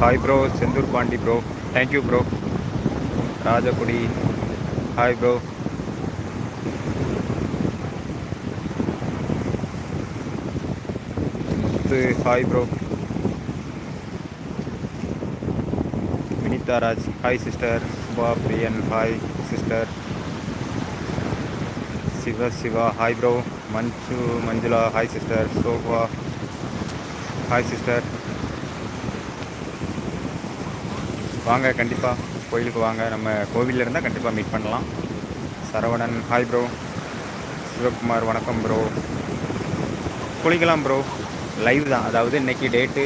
Hi bro Senthur Pandi bro thank you bro Rajakudi hi bro Muthu hi bro Vinitha Raj hi sister Subha Priyan hi sister Siva Siva hi bro Manju Manjula hi sister Sobha hi sister வாங்க கண்டிப்பாக கோயிலுக்கு வாங்க. நம்ம கோவிலில் இருந்தால் கண்டிப்பாக meet பண்ணலாம். Saravanan hi bro Sivakumar வணக்கம் ப்ரோ குளிக்கலாம் ப்ரோ லைவ் தான். அதாவது இன்னைக்கு டேட்டு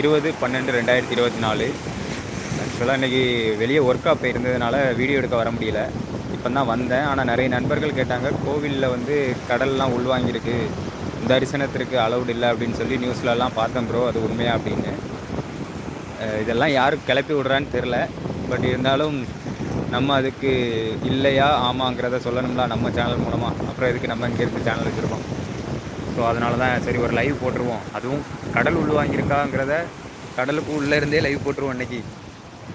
இருபது பன்னெண்டு ரெண்டாயிரத்தி இருபத்தி நாலு. ஆக்சுவலாக இன்றைக்கி வெளியே ஒர்க்காக போயிருந்ததுனால வீடியோ எடுக்க வர முடியல. இப்போ தான் வந்தேன். ஆனால் நிறைய நண்பர்கள் கேட்டாங்க கோவிலில் வந்து கடல்லாம் உள்வாங்கியிருக்கு. தரிசனத்திற்கு அலௌட் இல்லை அப்படின்னு சொல்லி நியூஸ்லலாம் பார்த்தேன் ப்ரோ அது உண்மையா அப்படின்னு. இதெல்லாம் யார் கிளப்பி விடுறான்னு தெரில பட் இருந்தாலும் நம்ம அதுக்கு இல்லையா ஆமாங்கிறத சொல்லணும்ல நம்ம சேனல் மூலமாக அப்புறம் இதுக்கு நம்ம இங்கேருந்து சேனல் வச்சுருக்கோம்? ஸோ அதனால தான் சரி ஒரு லைவ் போட்டுருவோம். அதுவும் கடல் உள்வாங்கியிருக்காங்கிறத கடலுக்கு உள்ளே இருந்தே லைவ் போட்டுருவோம் இன்னைக்கு.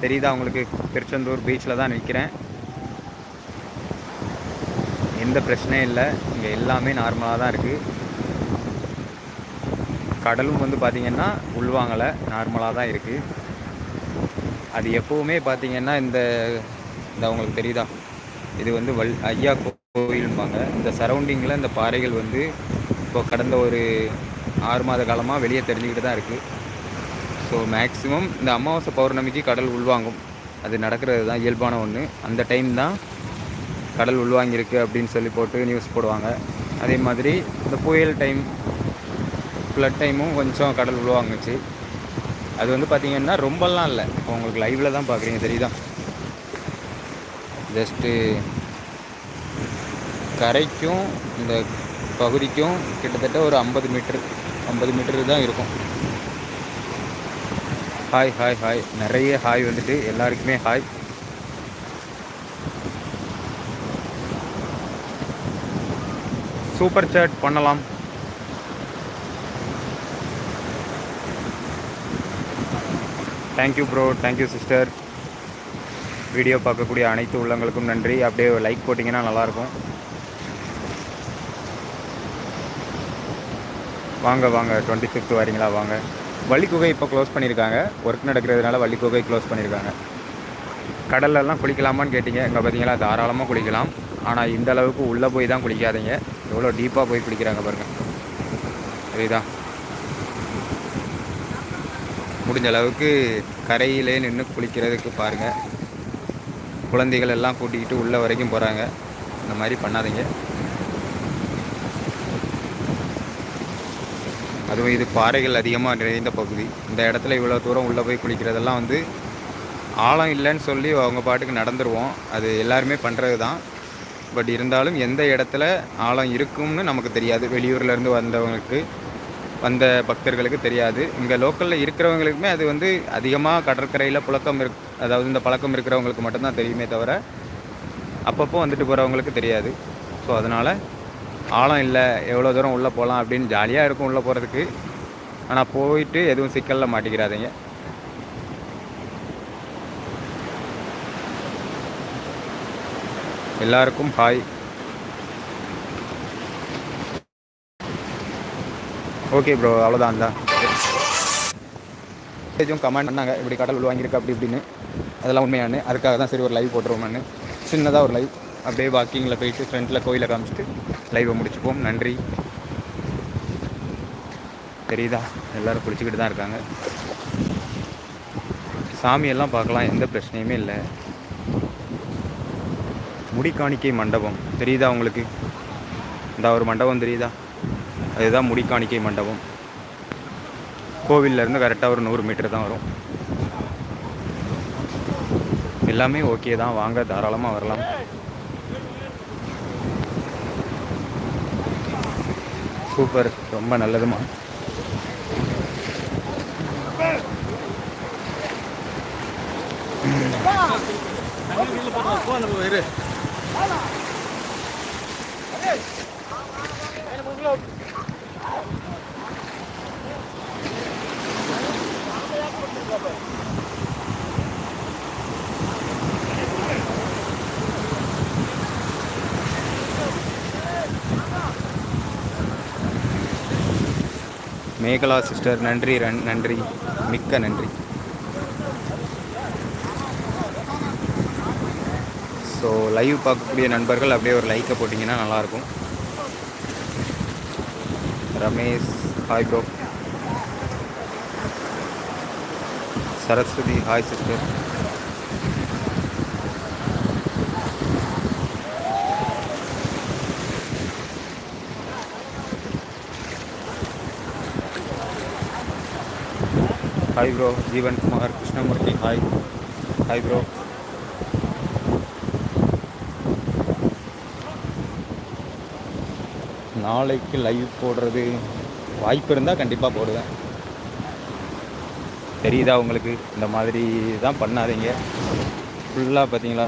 தெரியுதா உங்களுக்கு? திருச்செந்தூர் பீச்சில் தான் நிற்கிறேன் எந்த பிரச்சனையும் இல்லை. இங்கே எல்லாமே நார்மலாக தான் இருக்குது கடலும் வந்து பார்த்திங்கன்னா உள்வாங்கலை நார்மலாக தான் இருக்குது அது எப்போவுமே பார்த்திங்கன்னா இந்த இந்த உங்களுக்கு தெரியுதா? இது வந்து வல் ஐயா கோயில்பாங்க இந்த சரௌண்டிங்கில் இந்த பாறைகள் வந்து இப்போ கடந்த ஒரு ஆறு மாத காலமாக வெளியே தெரிஞ்சுக்கிட்டு தான் இருக்குது ஸோ மேக்ஸிமம் இந்த அமாவாசை பௌர்ணமிக்கு கடல் உள்வாங்கும். அது நடக்கிறது தான் இயல்பான ஒன்று அந்த டைம் தான் கடல் உள்வாங்கியிருக்கு அப்படின்னு சொல்லி போட்டு நியூஸ் போடுவாங்க. அதே மாதிரி இந்த புயல் டைம் ஃப்ளட் டைமும் கொஞ்சம் கடல் உள்வாங்குச்சு அது வந்து பார்த்திங்கன்னா ரொம்பலாம் இல்லை. இப்போ உங்களுக்கு லைவில் தான் பார்க்குறீங்க தெரியுதா? ஜஸ்ட்டு கரைக்கும் இந்த பகுதிக்கும் கிட்டத்தட்ட ஒரு ஐம்பது மீட்ரு ஐம்பது மீட்டரு தான் இருக்கும். ஹாய் ஹாய் ஹாய் நிறைய ஹாய் வந்துட்டு எல்லாருக்குமே ஹாய் சூப்பர் சேட் பண்ணலாம். Thank you bro thank you sister video பார்க்கக்கூடிய அனைத்து உள்ளங்களுக்கும் நன்றி. அப்படியே லைக் போட்டிங்கன்னா நல்லாயிருக்கும். வாங்க வாங்க. டுவெண்ட்டி ஃபிஃப்த் வரீங்களா? வாங்க. வள்ளிக்குகை இப்போ க்ளோஸ் பண்ணியிருக்காங்க. ஒர்க் நடக்கிறதுனால வள்ளிக்குகை க்ளோஸ் பண்ணியிருக்காங்க. கடல்லலாம் குளிக்கலாமான்னு கேட்டிங்க. இங்கே பார்த்தீங்களா? தாராளமாக குளிக்கலாம். ஆனால் இந்த அளவுக்கு உள்ளே போய் தான் குளிக்காதீங்க. எவ்வளோ டீப்பாக போய் குளிக்கிறாங்க பாருங்கள் சரிதான் முடிஞ்ச அளவுக்கு கரையிலே நின்று குளிக்கிறதுக்கு பாருங்கள் குழந்தைகள் எல்லாம் கூட்டிக்கிட்டு உள்ளே வரைக்கும் போகிறாங்க இந்த மாதிரி பண்ணாதீங்க. அதுவும் இது பாறைகள் அதிகமாக நிறைந்த பகுதி. இந்த இடத்துல இவ்வளோ தூரம் உள்ளே போய் குளிக்கிறதெல்லாம் வந்து ஆழம் இல்லைன்னு சொல்லி அவங்க பாட்டுக்கு நடந்துருவோம். அது எல்லாருமே பண்ணுறது தான். பட் இருந்தாலும் எந்த இடத்துல ஆழம் இருக்கும்னு நமக்கு தெரியாது. வெளியூர்லேருந்து வந்தவங்களுக்கு. வந்த பக்தர்களுக்கு தெரியாது. இங்கே லோக்கலில் இருக்கிறவங்களுக்குமே அது வந்து அதிகமாக கடற்கரையில் புழக்கம் இருக் அதாவது இந்த பழக்கம் இருக்கிறவங்களுக்கு மட்டும்தான் தெரியுமே தவிர அப்பப்போ வந்துட்டு போகிறவங்களுக்கு தெரியாது. ஸோ அதனால் ஆழம் இல்லை எவ்வளோ தூரம் உள்ளே போகலாம் அப்படின்னு ஜாலியாக இருக்கும் உள்ளே போகிறதுக்கு ஆனால் போயிட்டு எதுவும் சிக்கலில் மாட்டிக்கிறாதீங்க. எல்லாருக்கும் ஹாய். ஓகே ப்ரோ அவ்வளோதான் தான் மெசேஜும் கமெண்ட் பண்ணாங்க. இப்படி கடல் உள்வாங்கியிருக்கு அப்படி இப்படின்னு. அதெல்லாம் உண்மையானு. அதுக்காக தான் சரி ஒரு லைவ் போட்டுருவோம்னு சின்னதாக ஒரு லைவ் அப்படியே வாக்கிங்கில் போயிட்டு ஃப்ரெண்டில் கோயிலை காமிச்சிட்டு லைவை முடிச்சுப்போம். நன்றி. தெரியுதா? எல்லோரும் குளிச்சுக்கிட்டு தான் இருக்காங்க. சாமியெல்லாம் பார்க்கலாம். எந்த பிரச்சனையுமே இல்லை. முடிக்காணிக்கை மண்டபம். தெரியுதா உங்களுக்கு? இந்த ஒரு மண்டபம் தெரியுதா? அதுதான் முடிக்காணிக்கை மண்டபம். கோவிலேருந்து கரெக்டாக ஒரு நூறு மீட்டர் தான் வரும். எல்லாமே ஓகே தான். வாங்க தாராளமாக வரலாம். சூப்பர் ரொம்ப நல்லதுமா. மேகலா சிஸ்டர் நன்றி ரன் நன்றி மிக்க நன்றி. ஸோ லைவ் பார்க்கக்கூடிய நண்பர்கள் அப்படியே ஒரு லைக்கை போட்டிங்கன்னா நல்லாயிருக்கும். Ramesh hi bro Saraswathi hi sister hi bro Jeevan Kumar Krishnamoorthy hi hi bro நாளைக்கு லைவ் போடுறது வாய்ப்பு இருந்தால் கண்டிப்பாக போடுவேன். தெரியுதா உங்களுக்கு? இந்த மாதிரி தான் பண்ணாதீங்க. ஃபுல்லாக பார்த்தீங்களா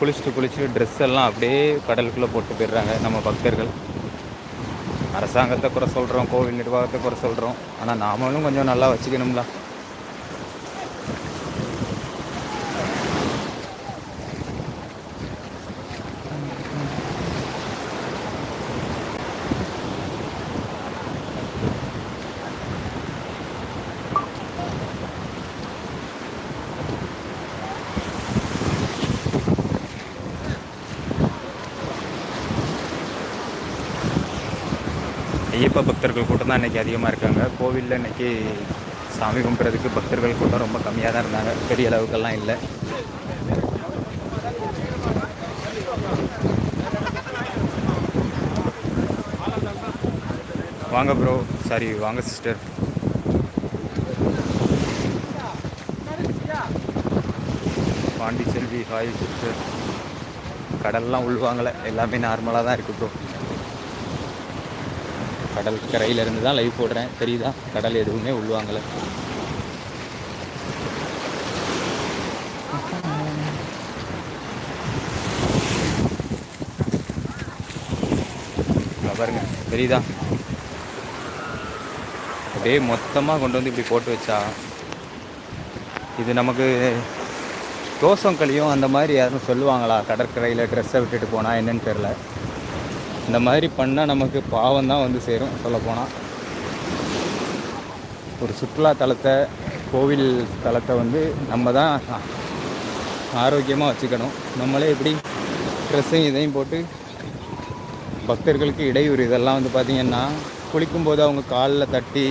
குளிச்சுட்டு குளிச்சுட்டு ட்ரெஸ் எல்லாம் அப்படியே கடலுக்குள்ளே போட்டு போயிடுறாங்க நம்ம பக்தர்கள். அரசாங்கத்தை குறை சொல்கிறோம் கோவில் நிர்வாகத்தை குறை சொல்கிறோம் ஆனால் நாமளும் கொஞ்சம் நல்லா வச்சுக்கணும்ல. ஐயப்ப பக்தர்கள் கூட்டம் தான் இன்றைக்கி அதிகமாக இருக்காங்க. கோவிலில் இன்றைக்கி சாமி கும்பிட்றதுக்கு பக்தர்கள் கூட்டம் ரொம்ப கம்மியாக தான் இருந்தாங்க. பெரிய அளவுக்கெல்லாம் இல்லை. வாங்க ப்ரோ சாரி வாங்க சிஸ்டர் பாண்டிச்செல்வி ஹாய் சிஸ்டர் கடல்லாம் உள்வாங்கலை. எல்லாமே நார்மலாக தான் இருக்குது ப்ரோ கடல் கரையிலிருந்து தான் லைவ் போடுறேன் தெரியுதா? கடல் எதுவுமே உள்வாங்கலை. பாருங்க. தெரியுதா? அப்படியே மொத்தமாக கொண்டு வந்து இப்படி போட்டு வச்சா இது நமக்கு தோசம் களியும் அந்த மாதிரி யாரும் சொல்லுவாங்களா? கடற்கரையில் ட்ரெஸ்ஸை விட்டுட்டு போனால் என்னன்னு தெரில இந்த மாதிரி பண்ணால் நமக்கு பாவம் தான் வந்து சேரும் சொல்லப்போனால் ஒரு சுற்றுலா தலத்தை கோவில் தலத்தை வந்து நம்ம தான் ஆரோக்கியமாக வச்சுக்கணும். நம்மளே எப்படி ட்ரெஸ்ஸையும் இதையும் போட்டு பக்தர்களுக்கு இடையூறு. இதெல்லாம் வந்து பார்த்திங்கன்னா குளிக்கும்போது அவங்க காலில் தட்டி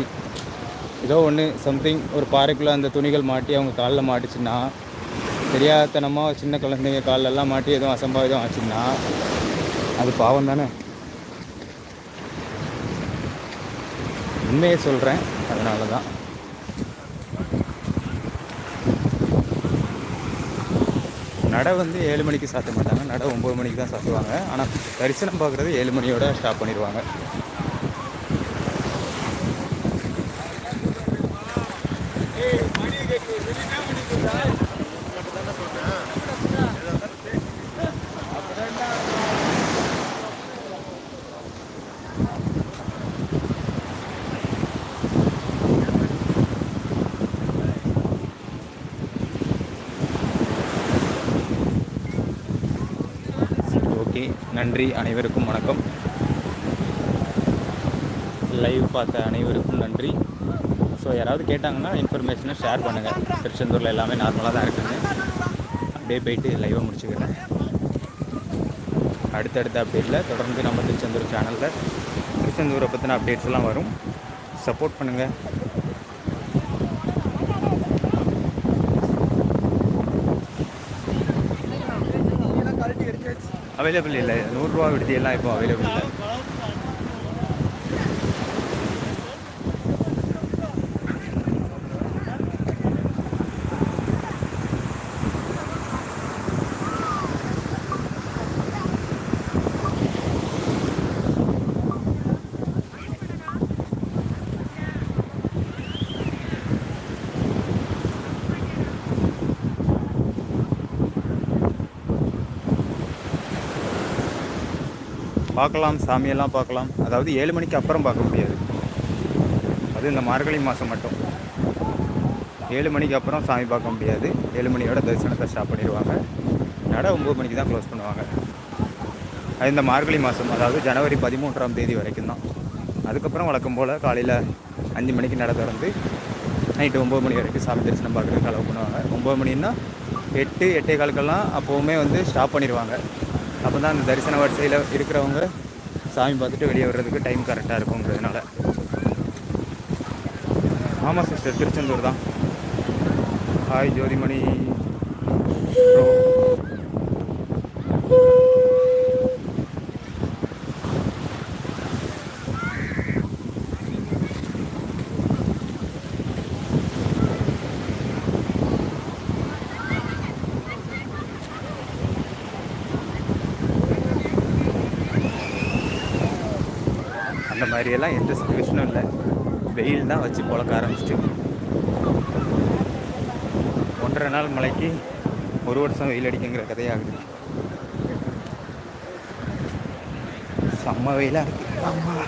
ஏதோ ஒன்று சம்திங் ஒரு பாறைக்குள்ளே அந்த துணிகள் மாட்டி அவங்க காலில் மாட்டுச்சுன்னா தெரியாதனமாக சின்ன குழந்தைங்க காலெல்லாம் மாட்டி எதுவும் அசம்பாவிதம் ஆச்சுன்னா அது பாவம் தானே உண்மையை சொல்கிறேன் அதனால தான் நடை வந்து ஏழு மணிக்கு சாத்த மாட்டாங்க. நடை ஒம்பது மணிக்கு தான் சாத்துவாங்க. ஆனால் தரிசனம் பார்க்குறது ஏழு மணியோட ஸ்டாப் பண்ணிடுவாங்க ஓகே நன்றி அனைவருக்கும் வணக்கம். லைவ் பார்த்த அனைவருக்கும் நன்றி. ஸோ யாராவது கேட்டாங்கன்னா இன்ஃபர்மேஷனை ஷேர் பண்ணுங்கள் திருச்செந்தூரில் எல்லாமே நார்மலாக தான் இருக்குங்க. அப்படியே போயிட்டு லைவை முடிச்சுக்கிறேன். அடுத்தடுத்த அப்டேட்டில் தொடர்ந்து நம்ம திருச்செந்தூர் சேனலில் திருச்செந்தூரை பற்றின அப்டேட்ஸ்லாம் வரும். சப்போர்ட் பண்ணுங்கள் அவைலபிள் இல்லை. நூறுரூவா விடுதியெல்லாம் இப்போ அவைலபிள் இல்லை. பார்க்கலாம் சாமியெல்லாம் பார்க்கலாம். அதாவது ஏழு மணிக்கு அப்புறம் பார்க்க முடியாது. அது இந்த மார்கழி மாதம் மட்டும். ஏழு மணிக்கு அப்புறம் சாமி பார்க்க முடியாது. ஏழு மணியோட தரிசனத்தை ஸ்டாப் பண்ணிடுவாங்க. நட ஒம்பது மணிக்கு தான் க்ளோஸ் பண்ணுவாங்க. அது இந்த மார்கழி மாதம் அதாவது ஜனவரி பதிமூன்றாம் தேதி வரைக்கும் தான். அதுக்கப்புறம் வழக்கம் போல் காலையில் அஞ்சு மணிக்கு நட திறந்து நைட்டு ஒம்பது மணி வரைக்கும் சாமி தரிசனம் பார்க்குறதுக்கு அளவு பண்ணுவாங்க. ஒம்பது மணின்னா எட்டு எட்டே காலுக்கெல்லாம் அப்போவுமே வந்து ஸ்டாப் பண்ணிடுவாங்க. அப்போ தான் அந்த தரிசன வரிசையில் இருக்கிறவங்க சாமி பார்த்துட்டு வெளியே வர்றதுக்கு டைம் கரெக்டாக இருக்குங்கிறதுனால ஆமாம் சிஸ்டர் திருச்செந்தூர் தான். Hi Jothimani bro. அந்த மாதிரியெல்லாம் எந்த சுச்சுவேஷனும் இல்லை. வெயில் தான் வச்சு பழக்க ஆரம்பிச்சிட்டு. ஒன்றரை நாள் மழைக்கு ஒரு வருஷம் வெயில் அடிக்குங்கிற கதையாகுது செம்ம வெயிலாக இருக்குது ஆமாம்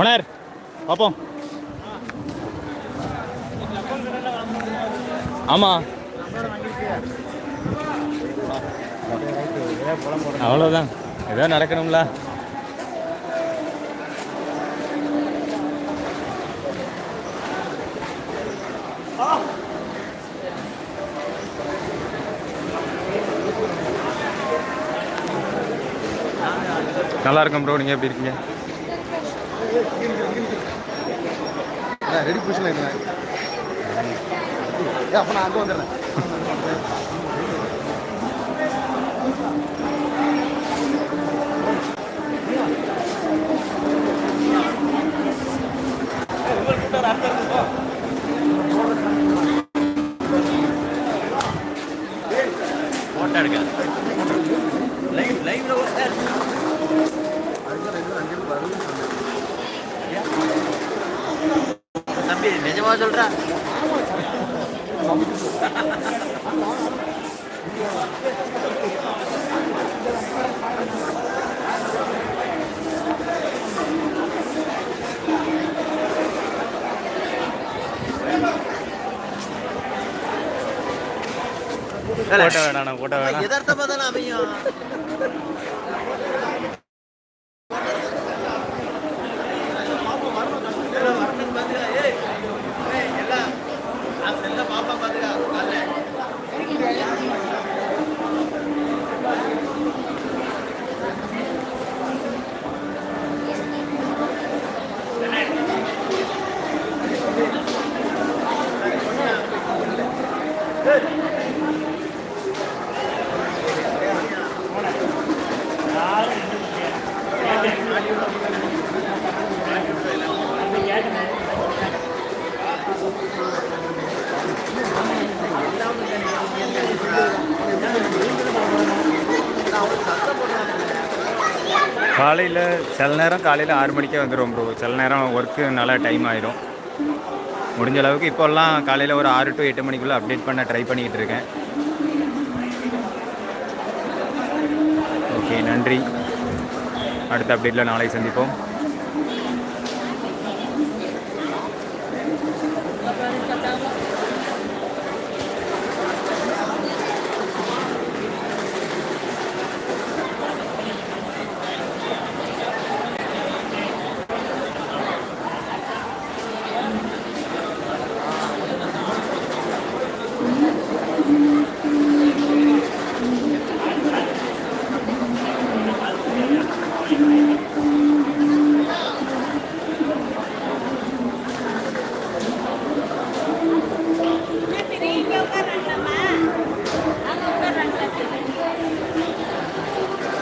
ஓனர் பார்ப்போம் ஆமாம் அவ்வளோதான் ஏதோ நடக்கணும்ல. நல்லா இருக்கும் ப்ரோ நீங்கள் எப்படி இருக்கீங்க? ரெடி பொசிஷன் இருக்கேன் ஏ அப்போ நான் அங்கே வந்துடுறேன். போட்டா எடுக்க லைவ் லைவ்ல ஒரு நிஜமா சொல்றா. ஃபோட்டோ வேணாம். யதார்த்தமா தானே அமையும். காலையில் சில நேரம் காலையில் ஆறு மணிக்கே வந்துடும் ப்ரோ சில நேரம் ஒர்க்கு நல்லா டைம் ஆயிடும் முடிஞ்ச அளவுக்கு இப்போல்லாம் காலையில் ஒரு ஆறு டு எட்டு மணிக்குள்ளே அப்டேட் பண்ண ட்ரை பண்ணிக்கிட்டு இருக்கேன். ஓகே நன்றி. அடுத்த அப்டேட்டில் நாளைக்கு சந்திப்போம்.